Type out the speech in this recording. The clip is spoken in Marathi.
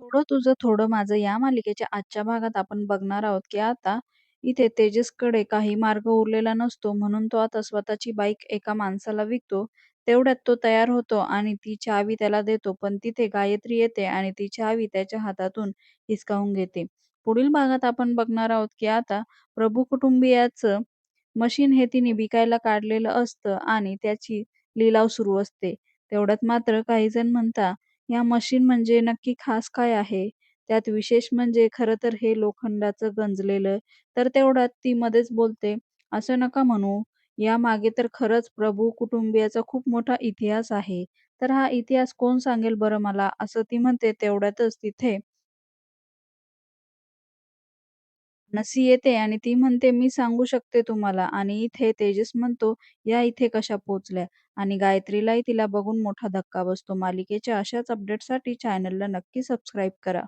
थोडं तुझं थोडं माझं या मालिकेच्या आजच्या भागात आपण बघणार आहोत की आता इथे तेजसकडे काही मार्ग उरलेला नसतो म्हणून तो आता स्वतःची बाईक एका माणसाला विकतो. तेवढ्यात तो तयार होतो आणि ती चावी त्याला देतो पण तिथे गायत्री येते आणि ती चावी त्याच्या हातातून हिसकावून घेते. पुढील भागात आपण बघणार आहोत की आता प्रभू कुटुंबियाचं मशीन हे तिने विकायला काढलेलं असतं आणि त्याची लिलाव सुरू असते. तेवढ्यात मात्र काहीजण म्हणता या मशीन म्हणजे नक्की खास काय आहे? त्यात विशेष म्हणजे खरं तर हे लोखंडाचं गंजलेलं. तर तेवढ्यात ती मध्येच बोलते, असं नका म्हणू. या मागे तर खरंच प्रभू कुटुंबियाचा खूप मोठा इतिहास आहे. तर हा इतिहास कोण सांगेल बरं मला? असं ती म्हणते. तेवढ्यातच तिथे नसी येते आणि ती म्हणते मी सांगू शकते तुम्हाला आणि इथे तेजस म्हणतो या इथे कशा पोचल्या आणि गायत्रीलाही तिला बघून मोठा धक्का बसतो. मालिकेच्या अशाच अपडेट्ससाठी चॅनलला नक्की सबस्क्राईब करा.